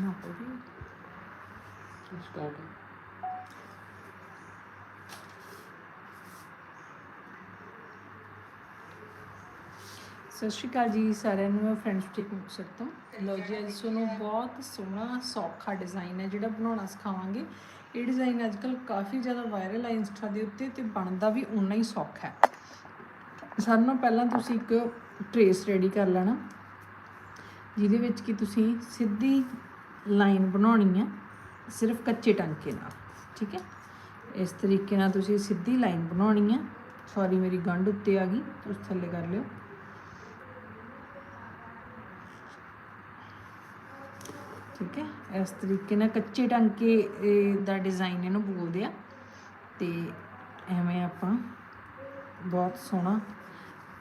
ਨਾ ਹੋਵੇ ਸਟਾਰਟ ਸਤਿ ਸ਼੍ਰੀ ਅਕਾਲ ਜੀ ਸਾਰਿਆਂ ਨੂੰ ਮੈਂ ਫਰੈਂਡਸ ਟੇਕ ਮੁਕਤਸਰ ਤੋਂ। ਲੋ ਜੀ ਅੱਜ ਤੁਹਾਨੂੰ ਬਹੁਤ ਸੋਹਣਾ ਸੌਖਾ ਡਿਜ਼ਾਈਨ ਹੈ ਜਿਹੜਾ ਬਣਾਉਣਾ ਸਿਖਾਵਾਂਗੇ। ਇਹ ਡਿਜ਼ਾਈਨ ਅੱਜਕੱਲ ਕਾਫੀ ਜ਼ਿਆਦਾ ਵਾਇਰਲ ਹੈ ਇੰਸਟਾ ਦੇ ਉੱਤੇ ਤੇ ਬਣਦਾ ਵੀ ਉਨਾ ਹੀ ਸੌਖਾ ਹੈ। ਸਾਰਿਆਂ ਨਾਲੋਂ ਪਹਿਲਾਂ ਤੁਸੀਂ ਇੱਕ ਟਰੇਸ ਰੈਡੀ ਕਰ ਲੈਣਾ ਜਿਹਦੇ ਵਿੱਚ ਕਿ ਤੁਸੀਂ ਸਿੱਧੀ ਲਾਈਨ ਬਣਾਉਣੀ ਹੈ ਸਿਰਫ ਕੱਚੇ ਟਾਂਕੇ ਨਾਲ, ਠੀਕ ਹੈ? ਇਸ ਤਰੀਕੇ ਨਾਲ ਤੁਸੀਂ ਸਿੱਧੀ ਲਾਈਨ ਬਣਾਉਣੀ ਹੈ ਸੌਰੀ ਮੇਰੀ ਗੰਢ ਉੱਤੇ ਆ ਗਈ, ਤੁਸੀਂ ਥੱਲੇ ਕਰ ਲਿਓ। ਠੀਕ ਹੈ? ਇਸ ਤਰੀਕੇ ਨਾਲ ਕੱਚੇ ਟਾਂਕੇ ਦਾ ਡਿਜ਼ਾਈਨ ਇਹਨੂੰ ਬੋਲਦੇ ਆ। ਤੇ ਐਵੇਂ ਆਪਾਂ ਬਹੁਤ ਸੋਹਣਾ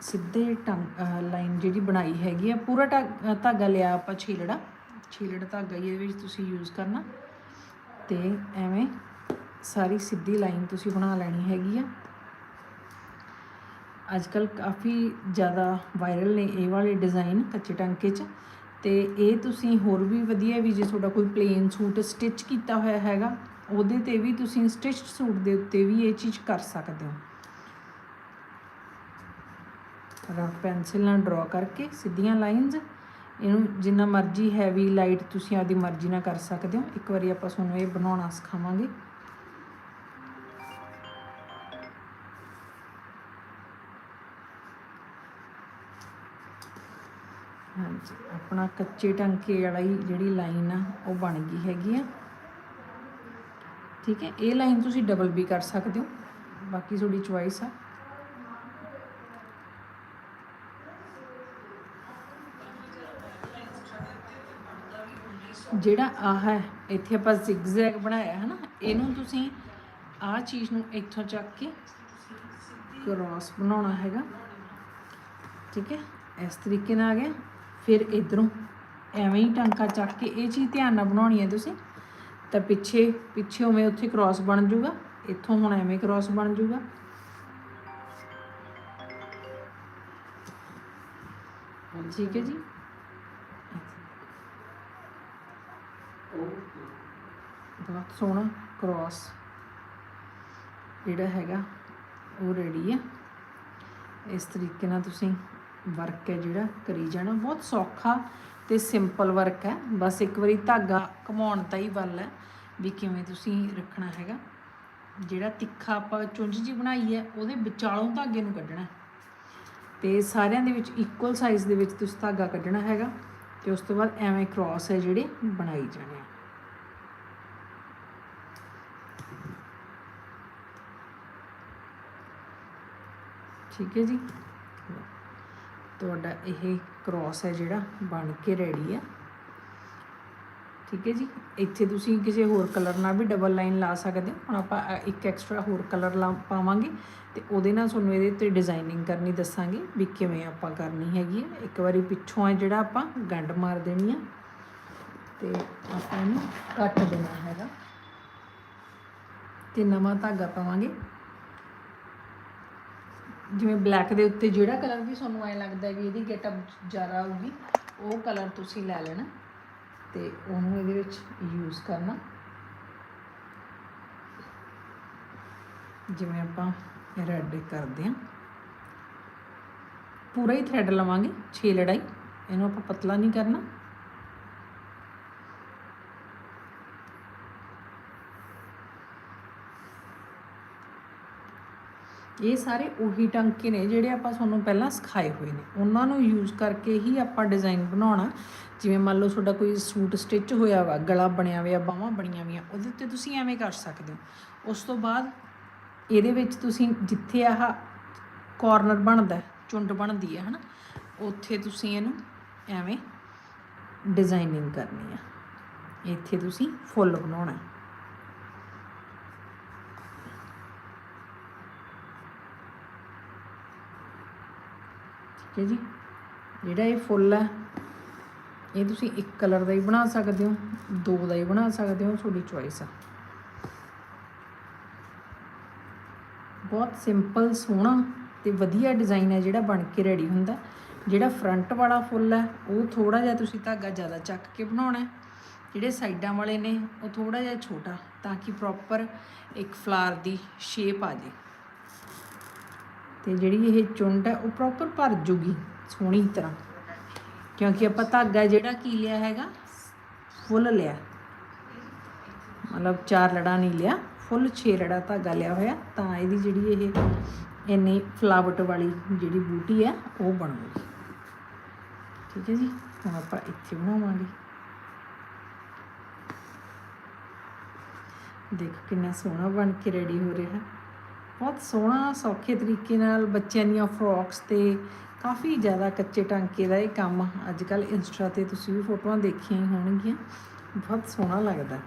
ਸਿੱਧੇ ਟਾਂ ਲਾਈਨ ਜਿਹੜੀ ਬਣਾਈ ਹੈਗੀ ਆ, ਪੂਰਾ ਧਾ- ਧਾਗਾ ਲਿਆ ਆਪਾਂ ਛੀਲੜਾ। ਛੀਲੜ ਧਾਗਾ ਹੀ, ਇਹਦੇ ਵਿੱਚ ਤੁਸੀਂ ਯੂਜ਼ ਕਰਨਾ। ਤੇ ਐਵੇਂ ਸਾਰੀ ਸਿੱਧੀ ਲਾਈਨ ਤੁਸੀਂ ਬਣਾ ਲੈਣੀ ਹੈਗੀ ਆ। ਅੱਜ ਕੱਲ ਕਾਫੀ ਜ਼ਿਆਦਾ ਵਾਇਰਲ ਨੇ ਇਹ ਵਾਲੇ ਡਿਜ਼ਾਈਨ ਕੱਚੇ ਟਾਂਕੇ 'ਚ। ਤੇ ਇਹ ਤੁਸੀਂ ਹੋਰ ਵੀ ਵਧੀਆ ਵੀ ਜੇ ਤੁਹਾਡਾ ਕੋਈ ਪਲੇਨ ਸੂਟ ਸਟਿਚ ਕੀਤਾ ਹੋਇਆ ਹੈਗਾ, ਉਹਦੇ ਤੇ ਵੀ ਤੁਸੀਂ ਸਟਿਚਡ ਸੂਟ ਦੇ ਉੱਤੇ ਵੀ ਇਹ ਚੀਜ਼ ਕਰ ਸਕਦੇ ਹੋ। ਰਫ ਪੈਨਸਿਲ ਨਾਲ ਡਰਾ ਕਰਕੇ ਸਿੱਧੀਆਂ ਲਾਈਨਸ ਇਹਨੂੰ ਜਿੰਨਾ ਮਰਜ਼ੀ ਹੈਵੀ ਲਾਈਟ ਤੁਸੀਂ ਆਪਦੀ ਮਰਜ਼ੀ ਨਾਲ ਕਰ ਸਕਦੇ ਹੋ। ਇੱਕ ਵਾਰੀ ਆਪਾਂ ਤੁਹਾਨੂੰ ਇਹ ਬਣਾਉਣਾ ਸਿਖਾਵਾਂਗੇ। ਹਾਂਜੀ, ਆਪਣਾ ਕੱਚੇ ਟਾਂਕੇ ਵਾਲੀ ਜਿਹੜੀ ਲਾਈਨ ਆ, ਉਹ ਬਣ ਗਈ ਹੈਗੀ ਆ। ਠੀਕ ਹੈ, ਇਹ ਲਾਈਨ ਤੁਸੀਂ ਡਬਲ ਵੀ ਕਰ ਸਕਦੇ ਹੋ। ਬਾਕੀ ਤੁਹਾਡੀ ਚੁਆਇਸ ਆ। ਜਿਹੜਾ ਆਹ ਹੈ, ਇੱਥੇ ਆਪਾਂ ਜ਼ਿਗਜ਼ੈਗ ਬਣਾਇਆ ਹੈ ਨਾ, ਇਹਨੂੰ ਤੁਸੀਂ ਆਹ ਚੀਜ਼ ਨੂੰ ਇੱਥੋਂ ਚੱਕ ਕੇ ਕ੍ਰਾਸ ਬਣਾਉਣਾ ਹੈਗਾ। ਠੀਕ ਹੈ? ਇਸ ਤਰੀਕੇ ਨਾਲ ਆ ਗਿਆ। ਫਿਰ ਇਧਰੋਂ ਐਵੇਂ ਹੀ ਟਾਂਕਾ ਚੱਕ ਕੇ ਇਹ ਚੀਜ਼ ਧਿਆਨ ਨਾਲ ਬਣਾਉਣੀ ਹੈ ਤੁਸੀਂ। ਤਾਂ ਪਿੱਛੇ ਪਿੱਛੇ ਉਵੇਂ ਉੱਥੇ ਕ੍ਰਾਸ ਬਣ ਜਾਊਗਾ। ਇੱਥੋਂ ਹੁਣ ਐਵੇਂ ਕ੍ਰਾਸ ਬਣ ਜਾਊਗਾ। ਠੀਕ ਹੈ ਜੀ? ਬਹੁਤ ਸੋਹਣਾ ਕ੍ਰਾਸ ਜਿਹੜਾ ਹੈਗਾ, ਉਹ ਰੈਡੀ ਹੈ ਇਸ ਤਰੀਕੇ ਨਾਲ ਤੁਸੀਂ ਵਰਕ ਹੈ ਜਿਹੜਾ ਕਰੀ ਜਾਣਾ। ਬਹੁਤ ਸੌਖਾ ਤੇ ਸਿੰਪਲ ਵਰਕ ਹੈ। ਬਸ ਇੱਕ ਵਾਰੀ ਧਾਗਾ ਘਮਾਉਣ ਦਾ ਹੀ ਵੱਲ ਹੈ ਵੀ ਕਿਵੇਂ ਤੁਸੀਂ ਰੱਖਣਾ ਹੈਗਾ। ਜਿਹੜਾ ਤਿੱਖਾ ਆਪਾਂ ਚੁੰਝ ਜੀ ਬਣਾਈ ਹੈ, ਉਹਦੇ ਵਿਚਾਲੋਂ ਧਾਗੇ ਨੂੰ ਕੱਢਣਾ ਹੈ। ਤੇ ਸਾਰਿਆਂ ਦੇ ਵਿੱਚ ਇਕੁਅਲ ਸਾਈਜ਼ ਦੇ ਵਿੱਚ ਤੁਸੀਂ ਧਾਗਾ ਕੱਢਣਾ ਹੈਗਾ ਤੇ ਉਸ ਤੋਂ ਬਾਅਦ ਐਵੇਂ ਕ੍ਰਾਸ ਹੈ ਜਿਹੜੇ ਬਣਾਈ ਜਾਣੇ ਆ। ਠੀਕ ਹੈ ਜੀ। ਤੁਹਾਡਾ ਇਹ ਕ੍ਰਾਸ ਹੈ ਜਿਹੜਾ, ਬਣ ਕੇ ਰੈਡੀ ਆ। ਠੀਕ ਹੈ ਜੀ। ਇੱਥੇ ਤੁਸੀਂ ਕਿਸੇ ਹੋਰ ਕਲਰ ਨਾਲ ਵੀ ਡਬਲ ਲਾਈਨ ਲਾ ਸਕਦੇ ਹੋ। ਹੁਣ ਆਪਾਂ ਇੱਕ ਐਕਸਟਰਾ ਹੋਰ ਕਲਰ ਲਾ ਪਾਵਾਂਗੇ ਤੇ ਉਹਦੇ ਨਾਲ ਤੁਹਾਨੂੰ ਇਹਦੇ ਤੇ ਡਿਜ਼ਾਈਨਿੰਗ ਕਰਨੀ ਦੱਸਾਂਗੇ ਵੀ ਕਿਵੇਂ ਆਪਾਂ ਕਰਨੀ ਹੈਗੀ ਹੈ। ਇੱਕ ਵਾਰੀ ਪਿੱਛੋਂ ਹੈ ਜਿਹੜਾ ਆਪਾਂ ਗੰਢ ਮਾਰ ਦੇਣੀ ਆ। ਤੇ ਆਪਾਂ ਇਹਨੂੰ ਕੱਟ ਦੇਣਾ ਹੈਗਾ। ਤੇ ਨਵਾਂ ਧਾਗਾ ਪਾਵਾਂਗੇ। ਜਿਵੇਂ ਬਲੈਕ ਦੇ ਉੱਤੇ ਜਿਹੜਾ ਕਲਰ ਵੀ ਤੁਹਾਨੂੰ ਐ ਲੱਗਦਾ ਵੀ ਇਹਦੀ ਗੈਟਅਪ ਜ਼ਿਆਦਾ ਆਊਗੀ ਉਹ ਕਲਰ ਤੁਸੀਂ ਲੈ ਲੈਣਾ ਤੇ ਉਹਨੂੰ ਇਹਦੇ ਵਿੱਚ ਯੂਜ਼ ਕਰਨਾ। ਜਿਵੇਂ ਆਪਾਂ ਰੈੱਡ ਕਰਦੇ ਹਾਂ। ਪੂਰਾ ਹੀ ਥ੍ਰੈਡ ਲਵਾਂਗੇ 6 ਲੜਾਈ, ਇਹਨੂੰ ਆਪਾਂ ਪਤਲਾ ਨਹੀਂ ਕਰਨਾ। ਇਹ ਸਾਰੇ ਉਹੀ ਟਾਂਕੇ ਨੇ ਜਿਹੜੇ ਆਪਾਂ ਤੁਹਾਨੂੰ ਪਹਿਲਾਂ ਸਿਖਾਏ ਹੋਏ ਨੇ। ਉਹਨਾਂ ਨੂੰ ਯੂਜ਼ ਕਰਕੇ ਹੀ ਆਪਾਂ ਡਿਜ਼ਾਈਨ ਬਣਾਉਣਾ। ਜਿਵੇਂ ਮੰਨ ਲਓ ਤੁਹਾਡਾ ਕੋਈ ਸੂਟ ਸਟਿਚ ਹੋਇਆ ਵਾ, ਗਲਾ ਬਣਿਆ ਹੋਇਆ, ਬਾਹਾਂ ਬਣੀਆਂ ਹੋਈਆਂ, ਉਹਦੇ ਉੱਤੇ ਤੁਸੀਂ ਐਵੇਂ ਕਰ ਸਕਦੇ ਹੋ। ਉਸ ਤੋਂ ਬਾਅਦ ਇਹਦੇ ਵਿੱਚ ਤੁਸੀਂ ਜਿੱਥੇ ਆਹ ਕਾਰਨਰ ਬਣਦਾ ਚੁੰਡ ਬਣਦੀ ਹੈ, ਹਨਾ, ਉੱਥੇ ਤੁਸੀਂ ਇਹਨੂੰ ਐਵੇਂ ਡਿਜ਼ਾਈਨਿੰਗ ਕਰਨੀ ਆ। ਇੱਥੇ ਤੁਸੀਂ ਫੁੱਲ ਬਣਾਉਣਾ। ਠੀਕ ਹੈ ਜੀ। ਜਿਹੜਾ ਇਹ ਫੁੱਲ ਹੈ ਇਹ ਤੁਸੀਂ ਇੱਕ ਕਲਰ ਦਾ ਹੀ ਬਣਾ ਸਕਦੇ ਹੋ, ਦੋ ਦਾ ਹੀ ਬਣਾ ਸਕਦੇ ਹੋ, ਤੁਹਾਡੀ ਚੋਇਸ ਆ। ਬਹੁਤ ਸਿੰਪਲ ਸੋਹਣਾ ਤੇ ਵਧੀਆ ਡਿਜ਼ਾਈਨ ਹੈ ਜਿਹੜਾ ਬਣ ਕੇ ਰੈਡੀ ਹੁੰਦਾ। ਜਿਹੜਾ ਫਰੰਟ ਵਾਲਾ ਫੁੱਲ ਹੈ ਉਹ ਥੋੜਾ ਜਿਹਾ ਤੁਸੀਂ ਧਾਗਾ ਜ਼ਿਆਦਾ ਚੱਕ ਕੇ ਬਣਾਉਣਾ ਹੈ। ਜਿਹੜੇ ਸਾਈਡਾਂ ਵਾਲੇ ਨੇ, ਉਹ ਥੋੜਾ ਜਿਹਾ ਛੋਟਾ ਤਾਂ ਕਿ ਪ੍ਰੋਪਰ ਇੱਕ ਫਲਾਰ ਦੀ ਸ਼ੇਪ ਆ ਜਾਵੇ ਤੇ ਜਿਹੜੀ ਇਹ ਚੁੰਡ ਹੈ, ਉਹ ਪ੍ਰੋਪਰ ਭਰ ਜੂਗੀ ਸੋਹਣੀ ਤਰ੍ਹਾਂ। ਕਿਉਂਕਿ ਆਪਾਂ ਧਾਗਾ ਜਿਹੜਾ ਕੀ ਲਿਆ ਹੈਗਾ? ਫੁੱਲ ਲਿਆ। ਮਤਲਬ ਚਾਰ ਲੜਾ ਨਹੀਂ ਲਿਆ, ਫੁੱਲ 6 ਲੜਾ ਧਾਗਾ ਲਿਆ ਹੋਇਆ, ਤਾਂ ਇਹਦੀ ਜਿਹੜੀ ਇਹ ਇੰਨੀ ਫਲਾਵਟ ਵਾਲੀ ਜਿਹੜੀ ਬੂਟੀ ਹੈ, ਉਹ ਬਣੂਗੀ। ਠੀਕ ਹੈ ਜੀ? ਹੁਣ ਆਪਾਂ ਇੱਥੇ ਬਣਾਵਾਂਗੇ। ਦੇਖੋ ਕਿੰਨਾ ਸੋਹਣਾ ਬਣ ਕੇ ਰੈਡੀ ਹੋ ਰਿਹਾ। ਬਹੁਤ ਸੋਹਣਾ, ਸੌਖੇ ਤਰੀਕੇ ਨਾਲ ਬੱਚਿਆਂ ਦੀਆਂ ਫਰੋਕਸ ਤੇ ਕਾਫੀ ਜ਼ਿਆਦਾ ਕੱਚੇ ਟਾਂਕੇ ਦਾ ਇਹ ਕੰਮ ਅੱਜ ਕੱਲ ਇੰਸਟਾ ਤੇ ਤੁਸੀਂ ਵੀ ਫੋਟੋਆਂ ਦੇਖੀਆਂ ਹੀ ਹੋਣਗੀਆਂ। ਬਹੁਤ ਸੋਹਣਾ ਲੱਗਦਾ।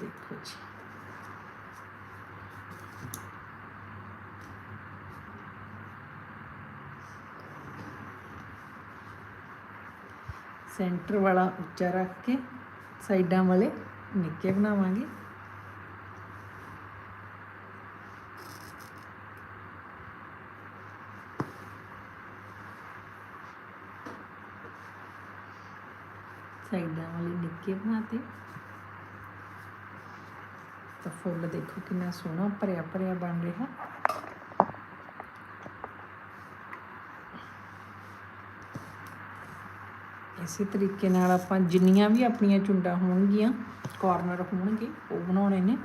ਦੇਖੋ ਜੀ। ਸੈਂਟਰ ਵਾਲਾ ਉੱਚਾ ਰੱਖ ਕੇ ਸਾਈਡਾਂ ਵਾਲੇ ਨਿੱਕੇ ਬਣਾਵਾਂਗੇ। ਸਾਈਡਾਂ ਵਾਲੇ ਨਿੱਕੇ ਬਣਾਤੇ। ਤਾਂ ਫੁੱਲ ਦੇਖੋ ਕਿੰਨਾ ਸੋਹਣਾ ਭਰਿਆ ਭਰਿਆ ਬਣ ਰਿਹਾ। ਇਸੇ ਤਰੀਕੇ ਨਾਲ ਆਪਾਂ ਜਿੰਨੀਆਂ ਵੀ ਆਪਣੀਆਂ ਚੁੰਡਾਂ ਹੋਣਗੀਆਂ ਕਾਰਨਰ ਹੋਣਗੇ, ਉਹ ਬਣਾਉਣੇ ਨੇ।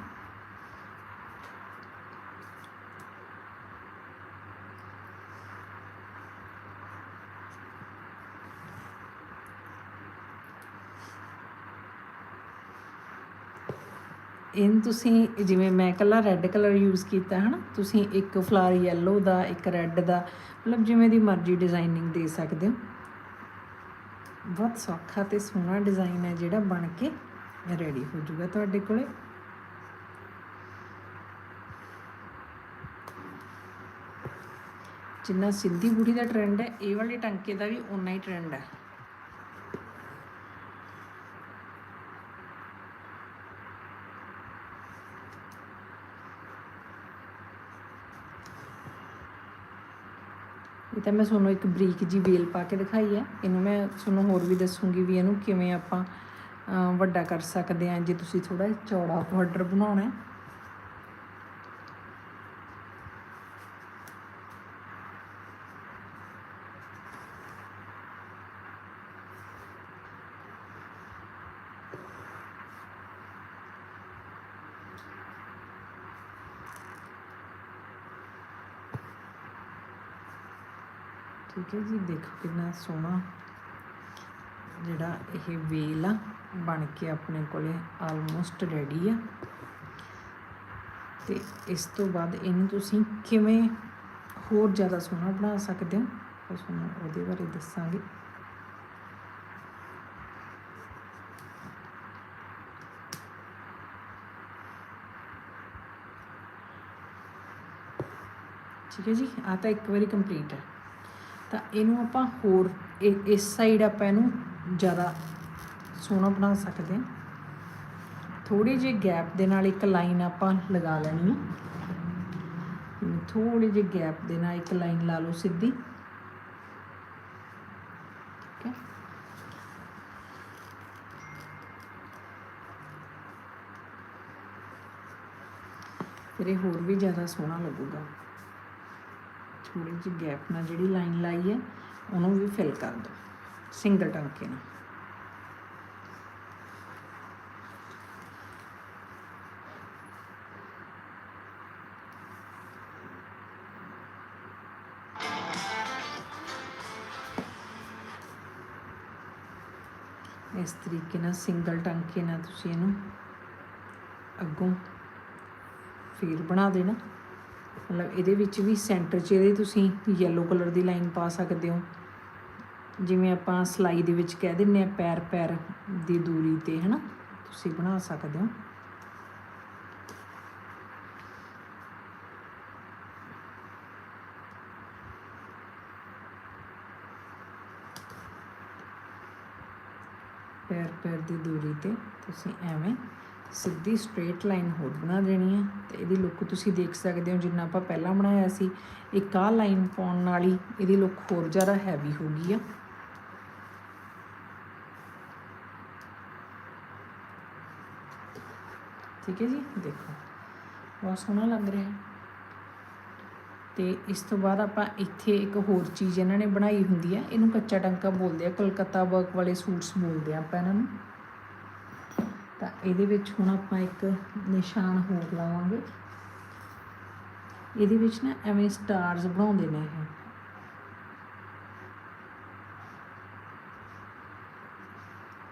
ਇਹਨ ਤੁਸੀਂ ਜਿਵੇਂ ਮੈਂ ਕੱਲਾ ਰੈੱਡ ਕਲਰ ਯੂਜ਼ ਕੀਤਾ ਹੈ ਨਾ ਤੁਸੀਂ ਇੱਕ ਫਲਾਰ ਯੈਲੋ ਦਾ, ਇੱਕ ਰੈੱਡ ਦਾ, ਮਤਲਬ ਜਿਵੇਂ ਦੀ ਮਰਜ਼ੀ ਡਿਜ਼ਾਈਨਿੰਗ ਦੇ ਸਕਦੇ ਹੋ। ਬਹੁਤ ਸੌਖਾ ਤੇ ਸੋਹਣਾ ਡਿਜ਼ਾਈਨ ਹੈ ਜਿਹੜਾ ਬਣ ਕੇ ਰੈਡੀ ਹੋ ਜਾਊਗਾ ਤੁਹਾਡੇ ਕੋਲੇ। ਜਿੰਨਾ ਸਿੱਧੀ ਬੂੜੀ ਦਾ ਟ੍ਰੈਂਡ ਹੈ, ਇਹ ਵਾਲੇ ਟਾਂਕੇ ਦਾ ਵੀ ਉਨਾ ਹੀ ਟ੍ਰੈਂਡ ਹੈ। ਤਾਂ ਮੈਂ ਤੁਹਾਨੂੰ ਇੱਕ ਬਰੀਕ ਜੀ ਵੇਲ ਪਾ ਕੇ ਦਿਖਾਈ ਹੈ। ਇਹਨੂੰ ਮੈਂ ਤੁਹਾਨੂੰ ਹੋਰ ਵੀ ਦੱਸੂਗੀ ਵੀ ਇਹਨੂੰ ਕਿਵੇਂ ਆਪਾਂ ਵੱਡਾ ਕਰ ਸਕਦੇ ਹਾਂ। ਜੇ ਤੁਸੀਂ ਥੋੜਾ ਚੌੜਾ ਬਾਰਡਰ ਬਣਾਉਣਾ ਹੈ। ਠੀਕ ਹੈ ਜੀ, ਦੇਖੋ ਕਿੰਨਾ ਸੋਹਣਾ ਜਿਹੜਾ ਇਹ ਵੇਲ ਆ, ਬਣ ਕੇ ਆਪਣੇ ਕੋਲੇ ਆਲਮੋਸਟ ਰੈਡੀ ਆ। ਤੇ ਇਸ ਤੋਂ ਬਾਅਦ ਇਹਨੂੰ ਤੁਸੀਂ ਕਿਵੇਂ ਹੋਰ ਜ਼ਿਆਦਾ ਸੋਹਣਾ ਬਣਾ ਸਕਦੇ ਹੋ, ਉਹ ਤੁਹਾਨੂੰ ਉਹਦੇ ਬਾਰੇ ਦੱਸਾਂਗੇ। ਠੀਕ ਹੈ ਜੀ ਆ ਤਾਂ ਇੱਕ ਵਾਰੀ ਕੰਪਲੀਟ ਹੈ। ਤਾਂ ਇਹਨੂੰ ਆਪਾਂ ਹੋਰ ਇਸ ਸਾਈਡ ਆਪਾਂ ਇਹਨੂੰ ਜ਼ਿਆਦਾ ਸੋਹਣਾ ਬਣਾ ਸਕਦੇ ਹਾਂ। ਥੋੜੀ ਜਿਹੀ ਗੈਪ ਦੇ ਨਾਲ ਇੱਕ ਲਾਈਨ ਆਪਾਂ ਲਗਾ ਲੈਣੀ ਹੈ ਥੋੜੀ ਜਿਹੀ ਗੈਪ ਦੇ ਨਾਲ ਇੱਕ ਲਾਈਨ ਲਾ ਲਓ ਸਿੱਧੀ। ਠੀਕ ਹੈ। ਫਿਰ ਇਹ ਹੋਰ ਵੀ ਜ਼ਿਆਦਾ ਸੋਹਣਾ ਲੱਗੂਗਾ। ਥੋੜੀ ਜਿਹੀ ਗੈਪ ਨਾਲ ਜਿਹੜੀ ਲਾਈਨ ਲਾਈ ਹੈ, ਉਹਨੂੰ ਵੀ ਫਿਲ ਕਰ ਦਿਓ, ਸਿੰਗਲ ਟਾਂਕੇ ਨਾਲ। ਇਸ ਤਰੀਕੇ ਨਾਲ ਸਿੰਗਲ ਟਾਂਕੇ ਨਾਲ ਤੁਸੀਂ ਇਹਨੂੰ ਅੱਗੋਂ ਫੇਰ ਬਣਾ ਦੇਣਾ। ਮਤਲਬ ਇਹਦੇ ਵਿੱਚ ਵੀ ਸੈਂਟਰ 'ਚ ਇਹਦੇ ਤੁਸੀਂ ਯੈਲੋ ਕਲਰ ਦੀ ਲਾਈਨ ਪਾ ਸਕਦੇ ਹੋ। ਜਿਵੇਂ ਆਪਾਂ ਸਲਾਈ ਦੇ ਵਿੱਚ ਕਹਿ ਦਿੰਨੇ ਆ ਪੈਰ ਪੈਰ ਦੀ ਦੂਰੀ ਤੇ, ਹਨਾ? ਤੁਸੀਂ ਬਣਾ ਸਕਦੇ ਹੋ। ਪੈਰ ਪੈਰ ਦੀ ਦੂਰੀ ਤੇ ਤੁਸੀਂ ਐਵੇਂ ਸਿੱਧੀ ਸਟ੍ਰੇਟ ਲਾਈਨ ਹੋਰ ਬਣਾ ਦੇਣੀ ਹੈ ਤੇ ਇਹਦੀ ਲੁੱਕ ਤੁਸੀਂ ਦੇਖ ਸਕਦੇ ਹੋ, ਜਿੰਨਾ ਆਪਾਂ ਪਹਿਲਾਂ ਬਣਾਇਆ ਸੀ, ਇੱਕ ਆਹ ਲਾਈਨ ਪਾਉਣ ਨਾਲ ਹੀ ਇਹਦੀ ਲੁੱਕ ਹੋਰ ਜ਼ਿਆਦਾ ਹੈਵੀ ਹੋ ਗਈ ਆ। ਠੀਕ ਹੈ ਜੀ, ਦੇਖੋ, ਬਹੁਤ ਸੋਹਣਾ ਲੱਗ ਰਿਹਾ। ਹੈ ਤੇ ਇਸ ਤੋਂ ਬਾਅਦ ਆਪਾਂ ਇੱਥੇ ਇੱਕ ਹੋਰ ਚੀਜ਼ ਇਹਨਾਂ ਨੇ ਬਣਾਈ ਹੁੰਦੀ ਹੈ ਇਹਨੂੰ ਕੱਚਾ ਟੰਕਾ ਬੋਲਦੇ ਆ, ਕਲਕੱਤਾ ਵਰਕ ਵਾਲੇ ਸੂਟਸ ਬੋਲਦੇ ਆ ਆਪਾਂ ਇਹਨਾਂ ਨੂੰ। ਤਾਂ ਇਹਦੇ ਵਿੱਚ ਹੁਣ ਆਪਾਂ ਇੱਕ ਨਿਸ਼ਾਨ ਹੋਰ ਲਾਵਾਂਗੇ। ਇਹਦੇ ਵਿੱਚ ਨਾ ਐਵੇਂ ਸਟਾਰਸ ਬਣਾਉਂਦੇ ਨੇ ਇਹ।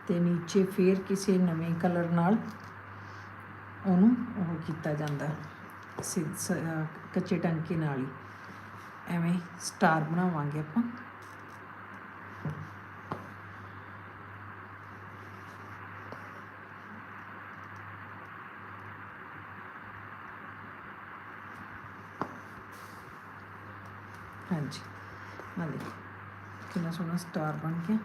ਤੇ ਨੀਚੇ ਫੇਰ ਕਿਸੇ ਨਵੇਂ ਕਲਰ ਨਾਲ ਉਹਨੂੰ ਉਹ ਕੀਤਾ ਜਾਂਦਾ। ਕੱਚੇ ਟੰਕੇ ਨਾਲ ਹੀ। ਐਵੇਂ ਸਟਾਰ ਬਣਾਵਾਂਗੇ ਆਪਾਂ। ਹਾਂਜੀ। ਆ ਦੇਖੋ, ਕਿੰਨਾ ਸੋਹਣਾ ਸਟਾਰ ਬਣ ਗਿਆ।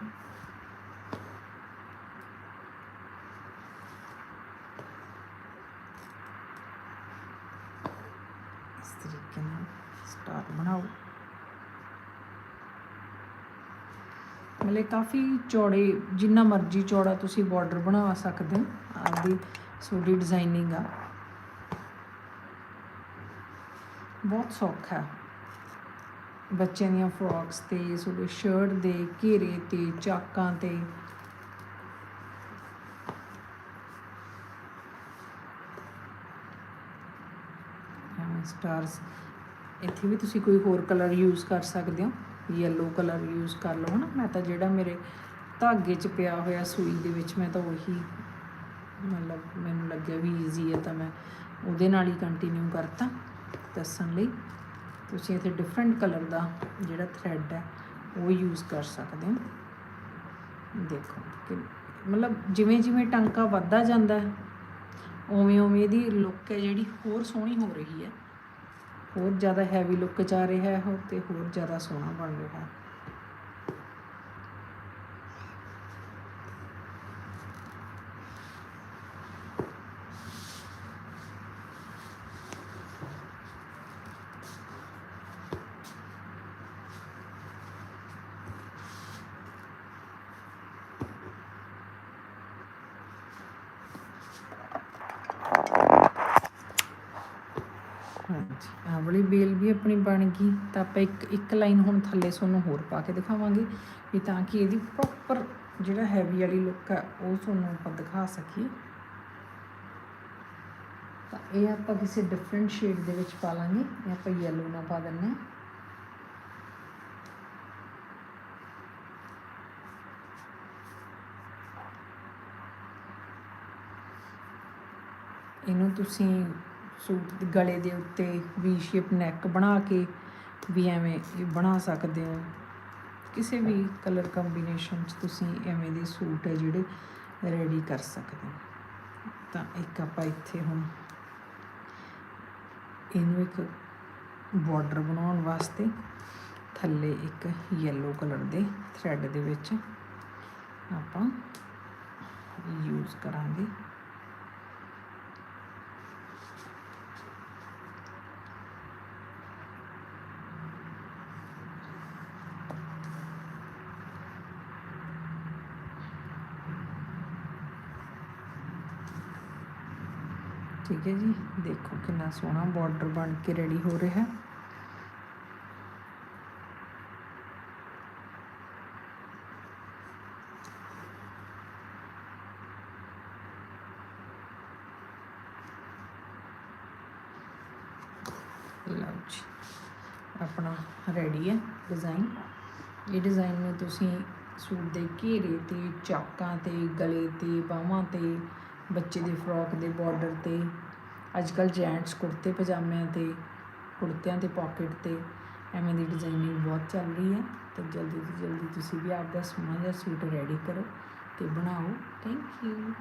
ਇਸ ਤਰੀਕੇ ਨਾਲ ਸਟਾਰ ਬਣਾਓ। ਮਤਲਬ ਕਾਫੀ ਚੌੜੇ, ਜਿੰਨਾ ਮਰਜ਼ੀ ਚੌੜਾ ਤੁਸੀਂ ਬਾਰਡਰ ਬਣਾ ਸਕਦੇ ਹੋ, ਆਪਦੀ ਸੋਡੀ ਡਿਜ਼ਾਈਨਿੰਗ ਆ। ਬਹੁਤ ਸੌਖਾ ਹੈ। ਬੱਚਿਆਂ ਦੀਆਂ ਫਰੋਕਸ ਤੇ ਤੁਹਾਡੇ ਸ਼ਰਟ ਦੇ ਘੇਰੇ ਤੇ ਚਾਕਾਂ ਤੇ। ਸਟਾਰਸ ਇੱਥੇ ਵੀ ਤੁਸੀਂ ਕੋਈ ਹੋਰ ਕਲਰ ਯੂਜ਼ ਕਰ ਸਕਦੇ ਹੋ? ਯੈਲੋ ਕਲਰ ਯੂਜ਼ ਕਰ ਲਓ ਨਾ ਮੈਂ ਤਾਂ ਜਿਹੜਾ ਮੇਰੇ ਧਾਗੇ 'ਚ ਪਿਆ ਹੋਇਆ ਸੂਈ ਦੇ ਵਿੱਚ, ਮੈਂ ਤਾਂ ਉਹੀ ਮਤਲਬ ਮੈਨੂੰ ਲੱਗਿਆ ਵੀ ਈਜ਼ੀ ਹੈ ਤਾਂ ਮੈਂ ਉਹਦੇ ਨਾਲ ਹੀ ਕੰਟੀਨਿਊ ਕਰਤਾ ਦੱਸਣ ਲਈ। ਤੁਸੀਂ ਇੱਥੇ ਡਿਫਰੈਂਟ ਕਲਰ ਦਾ ਜਿਹੜਾ ਥਰੈਡ ਹੈ, ਉਹ ਯੂਜ਼ ਕਰ ਸਕਦੇ ਹੋ। ਦੇਖੋ ਕਿ ਮਤਲਬ ਜਿਵੇਂ ਜਿਵੇਂ ਟਾਂਕਾ ਵੱਧਦਾ ਜਾਂਦਾ ਹੈ, ਉਵੇਂ ਉਵੇਂ ਇਹਦੀ ਲੁੱਕ ਹੈ ਜਿਹੜੀ ਹੋਰ ਸੋਹਣੀ ਹੋ ਰਹੀ ਹੈ। ਹੋਰ ਜ਼ਿਆਦਾ ਹੈਵੀ ਲੁੱਕ ਜਾ ਰਿਹਾ ਹੈ ਉਹ ਤੇ ਹੋਰ ਜ਼ਿਆਦਾ ਸੋਹਣਾ ਬਣ ਰਿਹਾ ਹੈ ਹਾਂਜੀ ਆਹ ਵਾਲੀ ਬੇਲ ਵੀ ਆਪਣੀ ਬਣ ਗਈ, ਤਾਂ ਆਪਾਂ ਇੱਕ ਇੱਕ ਲਾਈਨ ਹੁਣ ਥੱਲੇ ਤੁਹਾਨੂੰ ਹੋਰ ਪਾ ਕੇ ਦਿਖਾਵਾਂਗੇ, ਵੀ ਤਾਂ ਕਿ ਇਹਦੀ ਪ੍ਰੋਪਰ ਜਿਹੜਾ ਹੈਵੀ ਵਾਲੀ ਲੁੱਕ ਆ, ਉਹ ਤੁਹਾਨੂੰ ਆਪਾਂ ਦਿਖਾ ਸਕੀਏ। ਤਾਂ ਇਹ ਆਪਾਂ ਕਿਸੇ ਡਿਫਰੈਂਟ ਸ਼ੇਡ ਦੇ ਵਿੱਚ ਪਾ ਲਾਂਗੇ, ਇਹ ਆਪਾਂ ਯੈਲੋ ਨਾਲ ਪਾ ਦਿੰਨੇ ਹਾਂ। ਇਹਨੂੰ ਤੁਸੀਂ ਸੂਟ ਗਲੇ ਦੇ ਉੱਤੇ ਵੀ ਸ਼ੇਪ ਨੈਕ ਬਣਾ ਕੇ ਵੀ ਐਵੇਂ ਇਹ ਬਣਾ ਸਕਦੇ ਹੋ। ਕਿਸੇ ਵੀ ਕਲਰ ਕੰਬੀਨੇਸ਼ਨ ਚ ਤੁਸੀਂ ਐਵੇਂ ਦੇ ਸੂਟ ਹੈ ਜਿਹੜੇ ਰੈਡੀ ਕਰ ਸਕਦੇ ਹੋ। ਤਾਂ ਇੱਕ ਆਪਾਂ ਇੱਥੇ ਹੁਣ ਇਹਨੂੰ ਇੱਕ ਬਾਰਡਰ ਬਣਾਉਣ ਵਾਸਤੇ ਥੱਲੇ ਇੱਕ ਯੈਲੋ ਕਲਰ ਦੇ ਥ੍ਰੈਡ ਦੇ ਵਿੱਚ ਆਪਾਂ ਯੂਜ਼ ਕਰਾਂਗੇ। ਠੀਕ ਹੈ ਜੀ। ਦੇਖੋ ਕਿੰਨਾ ਸੋਹਣਾ ਬਾਰਡਰ ਬਣ ਕੇ ਰੈਡੀ ਹੋ ਰਿਹਾ। ਹੈ ਲਓ ਜੀ, ਆਪਣਾ ਰੈਡੀ ਹੈ ਡਿਜ਼ਾਈਨ ਇਹ ਡਿਜ਼ਾਈਨ ਨੂੰ ਤੁਸੀਂ ਸੂਟ ਦੇ ਘੇਰੇ ਤੇ, ਚਾਕਾਂ ਤੇ, ਗਲੇ ਤੇ, ਬਾਹਾਂ ਤੇ ਬੱਚੇ ਦੇ ਫਰੋਕ ਦੇ ਬਾਰਡਰ ਤੇ ਅੱਜ ਕੱਲ ਜੈਂਟਸ ਕੁੜਤੇ ਪਜਾਮਿਆਂ ਤੇ, ਕੁੜਤਿਆਂ ਤੇ ਪਾਕਟ ਤੇ, ਐਵੇਂ ਦੀ ਡਿਜ਼ਾਈਨਿੰਗ ਬਹੁਤ ਚੱਲ ਰਹੀ ਹੈ ਤੇ ਜਲਦੀ ਤੋਂ ਜਲਦੀ ਤੁਸੀਂ ਵੀ ਆਪਦਾ ਸੋਹਣਾ ਜਿਹਾ ਸੂਟ ਰੈਡੀ ਕਰੋ ਤੇ ਬਣਾਓ। Thank you